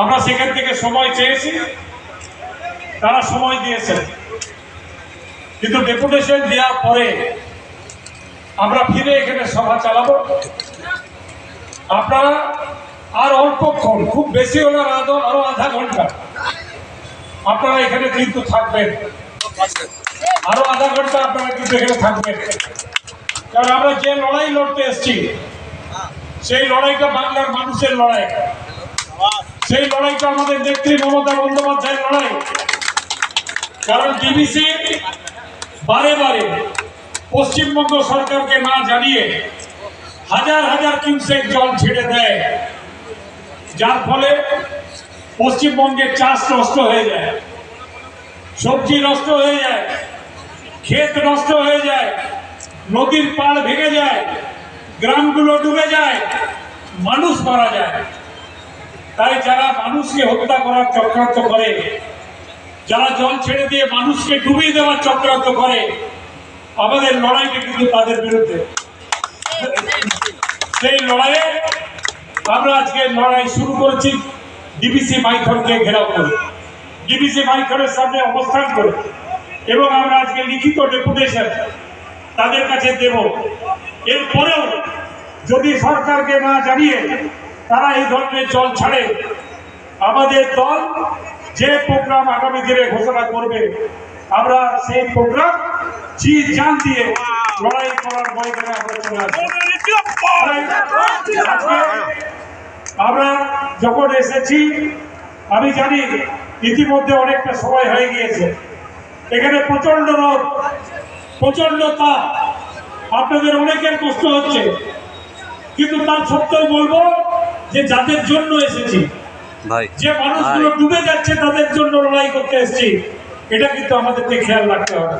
আমরা সেখান থেকে সময় চেয়েছি, তারা সময় দিয়েছেন কিন্তু ডেপুটেশন দেওয়ার পরে আমরা ফিরে এখানে সভা চালাবো। আপনারা আর অল্পক্ষণ খুব বেশি হলে আরও আধা ঘণ্টা আপনারা এখানে কিন্তু থাকবেন। আরও আধা ঘণ্টা আপনারা কিন্তু এখানে থাকবেন। কারণ আমরা যে লড়াই লড়তে এসেছি, সেই লড়াইটা বাংলার মানুষের লড়াই। সেই লড়াইটা আমাদের নেত্রী মমতা বন্দ্যোপাধ্যায়ের লড়াই। কারণ ডিবিসি বারে বারে পশ্চিমবঙ্গ সরকারকে না জানিয়ে হাজার হাজার কিউসেক জল ছেড়ে দেয়। যার ফলে পশ্চিমবঙ্গের চাষ নষ্ট হয়ে যায়, সবজি নষ্ট হয়ে যায়, ক্ষেত নষ্ট হয়ে যায়, নদীর পাড় ভেঙে যায়, গ্রামগুলো ডুবে যায়, মানুষ মারা যায়। তাই যারা মানুষকে হত্যা করার চক্রান্ত করে, যারা জল ছেড়ে দিয়ে মানুষকে ডুবিয়ে দেওয়ার চক্রান্ত করে, আমাদের লড়াইটা কিন্তু তাদের বিরুদ্ধে। সেই লড়াইয়ে আমরা আজকে লড়াই শুরু করেছি ডিবিসি মাইথনকে ঘেরাও করে। ডিবিসি মাইথনের সামনে অবস্থান করে এবং আমরা আজকে লিখিত ডেপুটেশন তাদের কাছে দেব। এরপরেও যদি সরকারকে না জানিয়ে তারা এই ধরনের জল ছাড়ে। আমাদের দল যে প্রোগ্রাম আগামী দিনে ঘোষণা করবে, আমরা সেই প্রোগ্রাম জি জান দিয়ে লড়াই করার ময়দানে আমরা চলে আমরা যখন এসেছি, আমি জানি ইতিমধ্যে অনেকটা সময় হয়ে গিয়েছে। এখানে প্রচণ্ড রোদ প্রচণ্ড তাপ। আপনাদের অনেকের কষ্ট হচ্ছে। কিন্তু তার সত্ত্বেও বলব যে যাদের জন্য এসেছি। যে মানুষগুলো ডুবে যাচ্ছে তাদের জন্য লড়াই করতে এসেছি। এটা কিন্তু আমাদেরকে খেয়াল রাখতে হবে।